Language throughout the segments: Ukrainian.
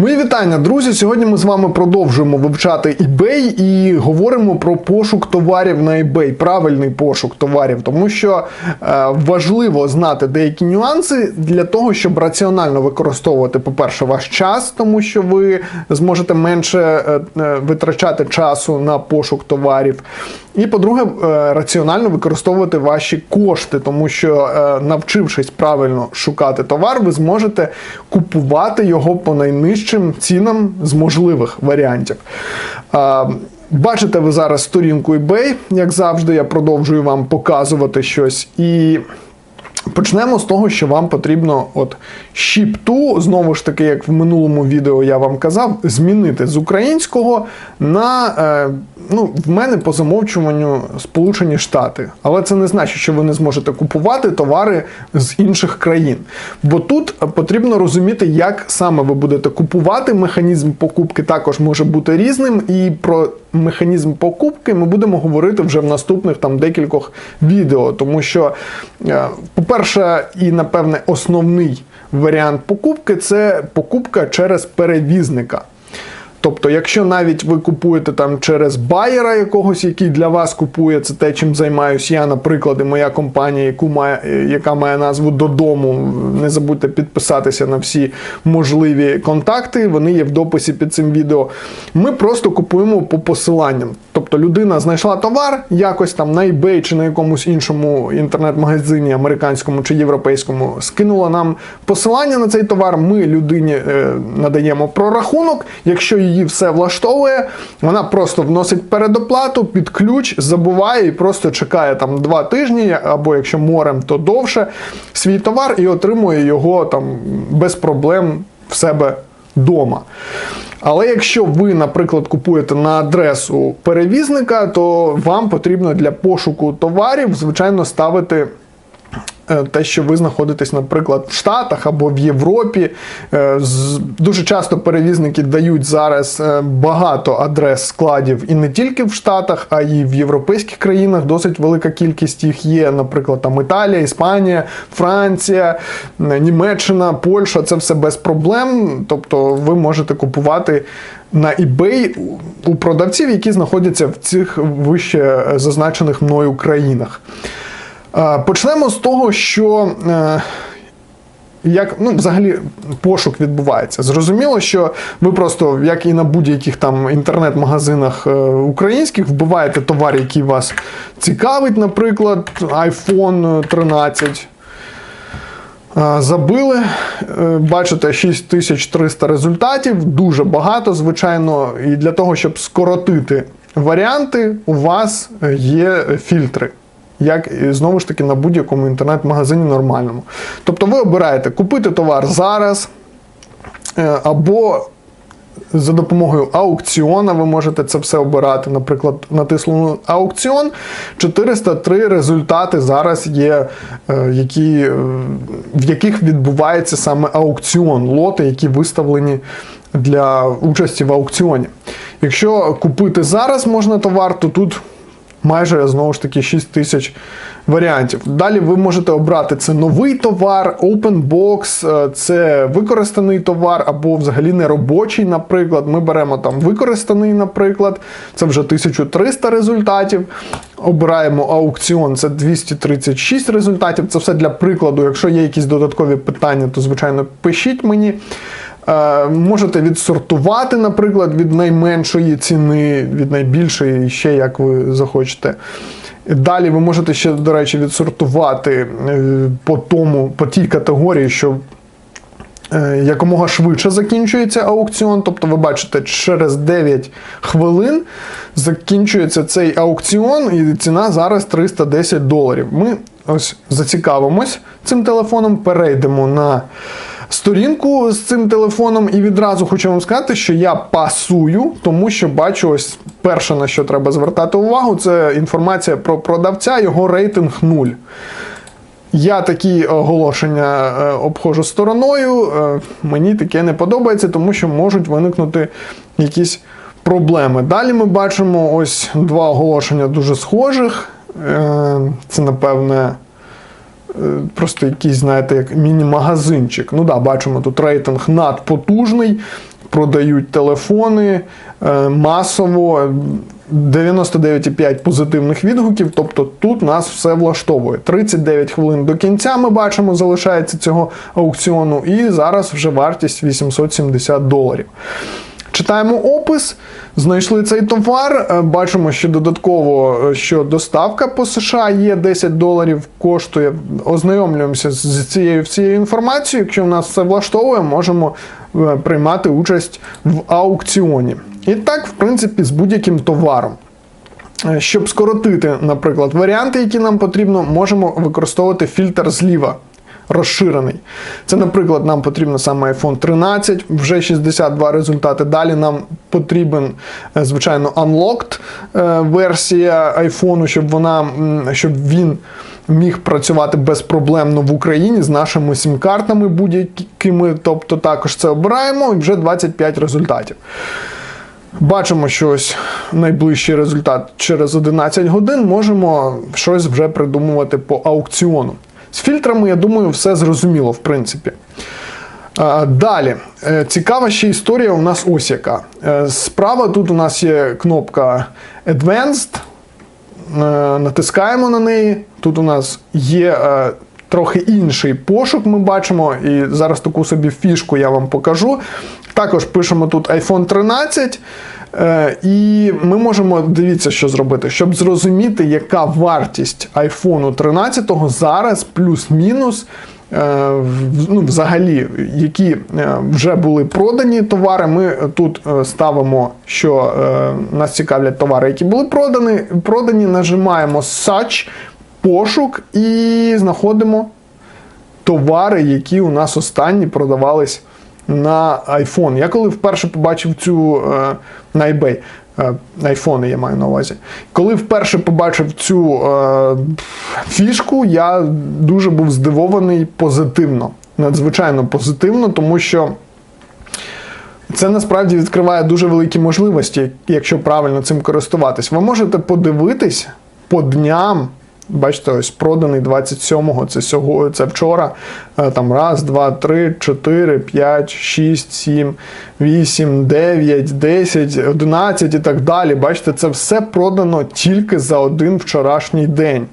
Мої вітання, друзі. Сьогодні ми з вами продовжуємо вивчати eBay і говоримо про пошук товарів на eBay, правильний пошук товарів, тому що е, важливо знати деякі нюанси для того, щоб раціонально використовувати, по-перше, ваш час, тому що ви зможете менше е, е, витрачати часу на пошук товарів. І по-друге, е, раціонально використовувати ваші кошти, тому що е, навчившись правильно шукати товар, ви зможете купувати його по найнижчим цінам з можливих варіантів. Бачите ви зараз сторінку eBay, як завжди, я продовжую вам показувати щось. І Почнемо з того, що вам потрібно от Ship-to, знову ж таки, як в минулому відео я вам казав, змінити з українського на е, ну, в мене по замовчуванню Сполучені Штати. Але це не значить, що ви не зможете купувати товари з інших країн. Бо тут потрібно розуміти, як саме ви будете купувати. Механізм покупки також може бути різним, і про механізм покупки ми будемо говорити вже в наступних там декількох відео, тому що, е, по-перше, і напевне основний варіант покупки це покупка через перевізника. Тобто, якщо навіть ви купуєте там через байера якогось, який для вас купує, це те, чим займаюся я, наприклад, і моя компанія, яку має, яка має назву додому. Не забудьте підписатися на всі можливі контакти. Вони є в дописі під цим відео. Ми просто купуємо по посиланням. Тобто людина знайшла товар якось там на eBay чи на якомусь іншому інтернет-магазині, американському чи європейському, скинула нам посилання на цей товар. Ми людині е, надаємо прорахунок. Якщо її все влаштовує, вона просто вносить передоплату під ключ, забуває і просто чекає там два тижні, або якщо морем, то довше свій товар і отримує його там без проблем в себе вдома. Але якщо ви, наприклад, купуєте на адресу перевізника, то вам потрібно для пошуку товарів, звичайно, ставити. Е, Те, що ви знаходитесь, наприклад, в Штатах або в Європі. Е, Дуже часто перевізники дають зараз е, багато адрес складів і не тільки в Штатах, а й в європейських країнах. Досить велика кількість їх є. Наприклад, там Італія, Іспанія, Франція, Німеччина, Польща це все без проблем. Тобто ви можете купувати на eBay у продавців, які знаходяться в цих вище зазначених мною країнах. Е, Почнемо з того, що е, як ну, взагалі пошук відбувається. Зрозуміло, що ви просто, як і на будь-яких там інтернет-магазинах е, українських, вбиваєте товар, який вас цікавить, наприклад, iPhone 13. Е, Забили, бачите, 6300 результатів, дуже багато, звичайно. І для того, щоб скоротити варіанти, у вас є фільтри. Як знову ж таки на будь-якому інтернет-магазині нормальному. Тобто ви обираєте купити товар зараз, е, або за допомогою аукціона ви можете це все обирати. Наприклад, натиснули аукціон. 403 результати зараз є, е, які, е, в яких відбувається саме аукціон, лоти, які виставлені для участі в аукціоні. Якщо купити зараз можна товар, то тут майже знову ж таки 6 тисяч варіантів. Далі ви можете обрати це новий товар, open box, е, це використаний товар або взагалі неробочий, наприклад. Ми беремо там використаний, наприклад, це вже 1300 результатів. Обираємо аукціон, це 236 результатів. Це все для прикладу. Якщо є якісь додаткові питання, то звичайно пишіть мені. Е, Можете відсортувати, наприклад, від найменшої ціни, від найбільшої, ще як ви захочете. Далі ви можете ще, до речі, відсортувати е, по тому, по тій категорії, що е, якомога швидше закінчується аукціон. Тобто, ви бачите, через 9 хвилин закінчується цей аукціон, і ціна зараз 310 доларів. Ми ось зацікавимось цим телефоном, перейдемо на сторінку з цим телефоном, і відразу хочу вам сказати, що я пасую, тому що бачу ось перше, на що треба звертати увагу, це інформація про продавця, його рейтинг 0. Я такі оголошення е, обходжу стороною. е, Мені таке не подобається, тому що можуть виникнути якісь проблеми. Далі ми бачимо ось два оголошення дуже схожих. Е, Це, напевне, просто якийсь, знаєте, як міні-магазинчик. Ну да, бачимо тут рейтинг надпотужний. продають телефони е, масово. 99,5 позитивних відгуків, тобто тут нас все влаштовує. 39 хвилин до кінця ми бачимо, залишається цього аукціону, і зараз вже вартість 870 доларів. Читаємо опис, знайшли цей товар. е, Бачимо, що додатково, е, що доставка по США є 10 доларів, коштує. Ознайомлюємося з цією всією інформацією. Якщо в нас все влаштовує, можемо е, приймати участь в аукціоні. І так, в принципі, з будь-яким товаром. Щоб скоротити, наприклад, варіанти, які нам потрібно, можемо використовувати фільтр зліва. Розширений. Це, наприклад, нам потрібно саме iPhone 13, вже 62 результати. Далі нам потрібен, е, звичайно, Unlocked е, версія iPhone, щоб вона, щоб він міг працювати безпроблемно в Україні з нашими сім-картами будь-якими. Тобто також це обираємо і вже 25 результатів. Бачимо, що ось найближчий результат через 11 годин можемо щось вже придумувати по аукціону. З фільтрами, я думаю, все зрозуміло, в принципі. Далі, Е, цікава ще історія у нас ось яка. Е, Справа тут у нас є кнопка Advanced. Е, Натискаємо на неї. Тут у нас є трохи інший пошук, ми бачимо, і зараз таку собі фішку я вам покажу. Також пишемо тут iPhone 13. Е, І ми можемо дивіться, що зробити, щоб зрозуміти, яка вартість iPhone 13 зараз плюс-мінус. е, Ну, взагалі, які е, вже були продані товари, ми тут ставимо, що нас цікавлять товари, які були продані. Продані, нажимаємо Search, пошук і знаходимо товари, які у нас останні продавались на iPhone. Я коли вперше побачив цю е, на eBay, е, айфони я маю на увазі. Коли вперше побачив цю е, фішку, я дуже був здивований позитивно. Надзвичайно позитивно, тому що. Це насправді відкриває дуже великі можливості, якщо правильно цим користуватись. Ви можете подивитись по дням. Бачите, ось проданий 27-го, це сього, це вчора. Е, Там раз, два, три, чотири, п'ять, шість, сім, вісім, дев'ять, десять, одинадцять і так далі. Бачите, це все продано тільки за один вчорашній день.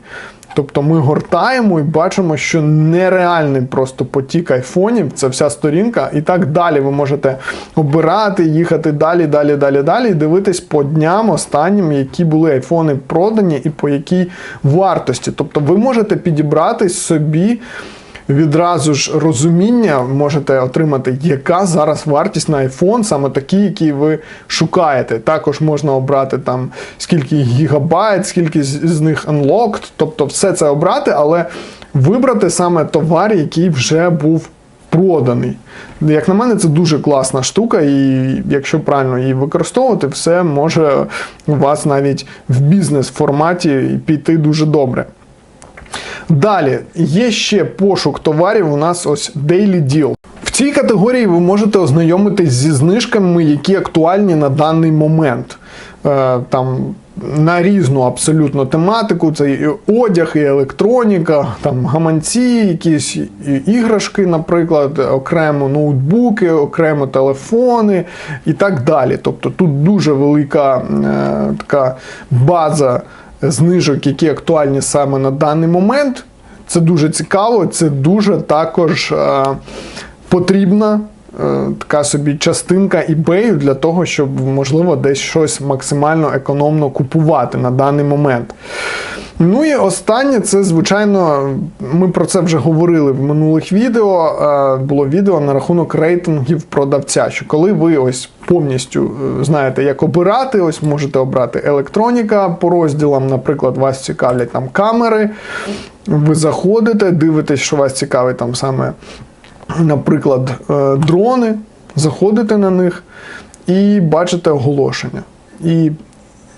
Тобто ми гортаємо і бачимо, що нереальний просто потік айфонів, це вся сторінка, і так далі. Ви можете обирати, їхати далі, далі, далі, далі, і дивитись по дням останнім, які були айфони продані і по якій вартості. Тобто ви можете підібрати собі. Відразу ж розуміння можете отримати, яка зараз вартість на iPhone, саме такі, які ви шукаєте. Також можна обрати там скільки гігабайт, скільки з них unlocked, тобто все це обрати, але вибрати саме товар, який вже був проданий. Як на мене, це дуже класна штука, і якщо правильно її використовувати, все може у вас навіть в бізнес-форматі піти дуже добре. Далі є ще пошук товарів. У нас ось Daily Deal. В цій категорії ви можете ознайомитись зі знижками, які актуальні на даний момент. Е, Там на різну абсолютно тематику. Це і одяг, і електроніка, там гаманці, якісь іграшки, наприклад, окремо ноутбуки, окремо телефони і так далі. Тобто тут дуже велика е, така база знижок, які актуальні саме на даний момент. Це дуже цікаво, це дуже також е, потрібна е, така собі частинка eBay для того, щоб можливо десь щось максимально економно купувати на даний момент. Ну і останнє, це, звичайно, ми про це вже говорили в минулих відео. Е, Було відео на рахунок рейтингів продавця. Що коли ви ось повністю е, знаєте, як обирати, ось можете обрати електроніка по розділам, наприклад, вас цікавлять там камери. Ви заходите, дивитесь, що вас цікавить там саме, наприклад, е, дрони, заходите на них і бачите оголошення. І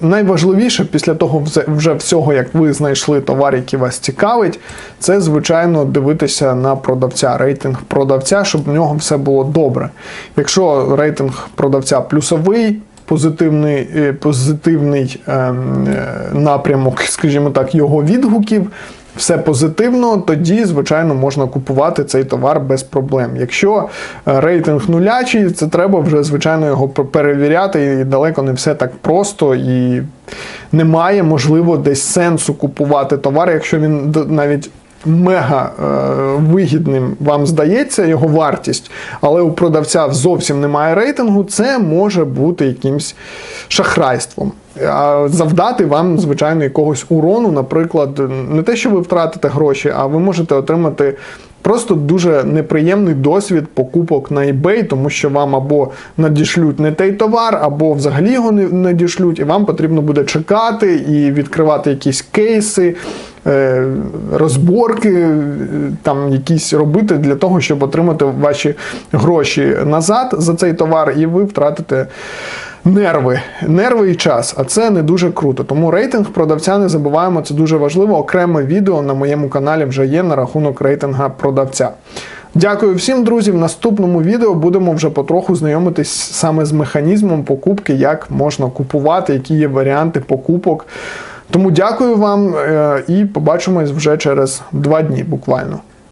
найважливіше після того вже всього, як ви знайшли товар, який вас цікавить, це звичайно дивитися на продавця, рейтинг продавця, щоб в нього все було добре. Якщо рейтинг продавця плюсовий, позитивний, е, позитивний ем, е, напрямок, скажімо так, його відгуків. Все позитивно, тоді, звичайно, можна купувати цей товар без проблем. Якщо е, рейтинг нулячий, це треба вже, звичайно, його перевіряти, і далеко не все так просто, і немає, можливо, десь сенсу купувати товар, якщо він навіть мега е, вигідним вам здається його вартість, але у продавця зовсім немає рейтингу, це може бути якимсь шахрайством. Завдати вам, звичайно, якогось урону, наприклад, не те, що ви втратите гроші, а ви можете отримати. Просто дуже неприємний досвід покупок на eBay, тому що вам або надішлють не той товар, або взагалі його не надішлють, і вам потрібно буде чекати і відкривати якісь кейси, розборки, е, там якісь робити для того, щоб отримати ваші гроші назад за цей товар, і ви втратите нерви, нерви і час. А це не дуже круто. Тому рейтинг продавця не забуваємо, це дуже важливо. Окреме відео на моєму каналі вже є на рахунок рейтинга продавця. Дякую всім, друзі. В наступному відео будемо вже потроху знайомитись саме з механізмом покупки, як можна купувати, які є варіанти покупок. Тому дякую вам е, і побачимось вже через два дні буквально.